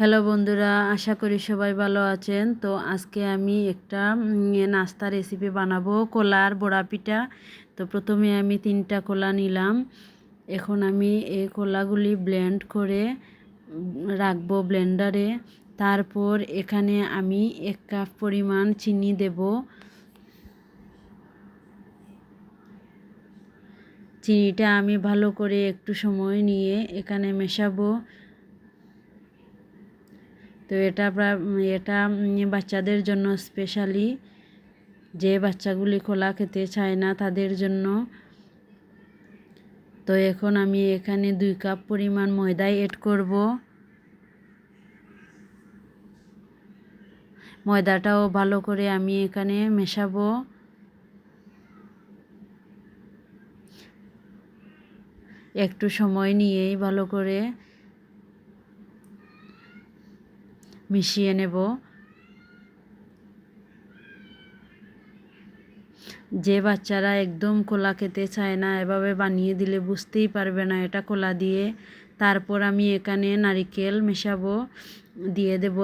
Hello বন্ধুরা, আশা করি সবাই ভালো আছেন। তো আজকে আমি একটা নাস্তা রেসিপি বানাবো কলার বড়া পিঠা। তো প্রথমে আমি তিনটা কলা নিলাম। এখন আমি এই কলাগুলি ব্লেন্ড করে রাখব ব্লেন্ডারে তারপর এখানে আমি এক কাপ পরিমাণ চিনি দেব। চিনিটা আমি ভালো করে একটু সময় নিয়ে এখানে মেশাবো। তো এটা এটা বাচ্চাদের জন্য স্পেশালি যে বাচ্চাগুলি খোলা খেতে চায় না তাদের জন্য। তো এখন আমি এখানে দুই কাপ পরিমাণ ময়দা এড করব। ময়দাটাও ভালো করে আমি এখানে মেশাবো। একটু সময় নিয়েই ভালো করে মিশিয়ে নেব। যে বাচ্চারা একদম কোলা খেতে চায় না, এভাবে বানিয়ে দিলে বুঝতেই পারবে না এটা কোলা দিয়ে। তারপর আমি এখানে নারিকেল মেশাবো, দিয়ে দেব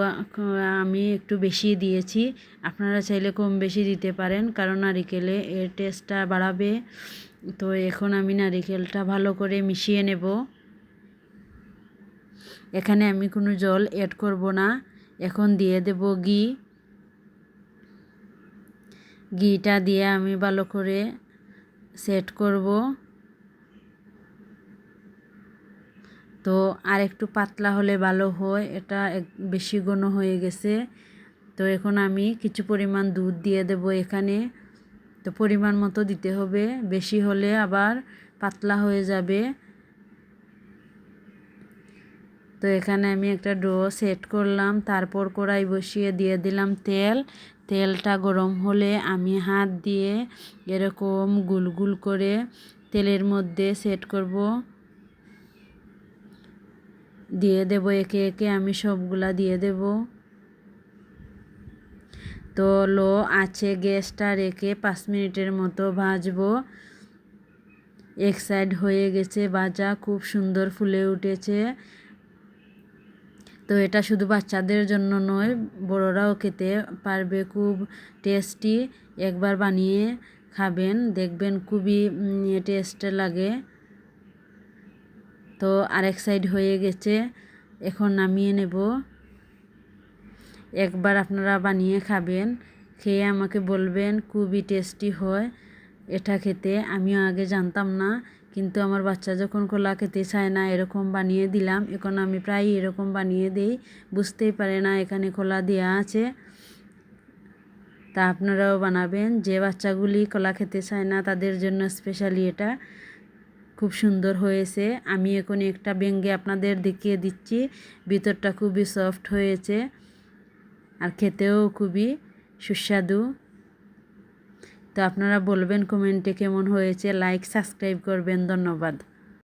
আমি একটু বেশি দিয়েছি। আপনারা চাইলে কম বেশি দিতে পারেন, কারণ নারিকেলে এর টেস্টটা বাড়াবে। তো এখন আমি নারিকেলটা ভালো করে মিশিয়ে নেব। এখানে আমি কোনো জল অ্যাড করব না। এখন দিয়ে দেব ঘি। ঘিটা দিয়ে আমি ভালো করে সেট করব। তো আর একটু পাতলা হলে ভালো হয়, এটা বেশি ঘন হয়ে গেছে। তো এখন আমি কিছু পরিমাণ দুধ দিয়ে দেব এখানে। তো পরিমাণ মতো দিতে হবে, বেশি হলে আবার পাতলা হয়ে যাবে। তো এখানে আমি একটা ডো সেট করলাম। তারপর কড়াই বসিয়ে দিয়ে দিলাম তেল। তেলটা গরম হলে আমি হাত দিয়ে এরকম গুল গুল করে তেলের মধ্যে সেট করব। দিয়ে দেব একে একে, আমি সবগুলা দিয়ে দেব। তো লো আছে গ্যাসটা রেখে পাঁচ মিনিটের মতো ভাজবো। এক সাইড হয়ে গেছে ভাজা, খুব সুন্দর ফুলে উঠেছে। তো এটা শুধু বাচ্চাদের জন্য নয়, বড়রাও খেতে পারবে, খুব টেস্টি একবার বানিয়ে খাবেন, দেখবেন খুবই টেস্ট লাগে। তো আরেক সাইড হয়ে গেছে, এখন নামিয়ে নেব। একবার আপনারা বানিয়ে খাবেন, খেয়ে আমাকে বলবেন, খুবই টেস্টি হয়। এটা খেতে, আমিও আগে জানতাম না, কিন্তু আমার বাচ্চা যখন কলা খেতে চায় না, এরকম বানিয়ে দিলাম। এখন আমি প্রায় এরকম বানিয়ে দিই, বুঝতেই পারে না এখানে কলা দেওয়া আছে। তা আপনারাও বানাবেন। যে বাচ্চাগুলি কলা খেতে চায় না, তাদের জন্য স্পেশালি এটা খুব সুন্দর হয়েছে। আমি এখন একটা ব্যঙ্গে আপনাদের দেখিয়ে দিচ্ছি। ভিতরটা খুবই সফট হয়েছে। আর খেতেও খুবই সুস্বাদু। তো আপনারা বলবেন কমেন্টে কেমন হয়েছে লাইক সাবস্ক্রাইব করবেন ধন্যবাদ।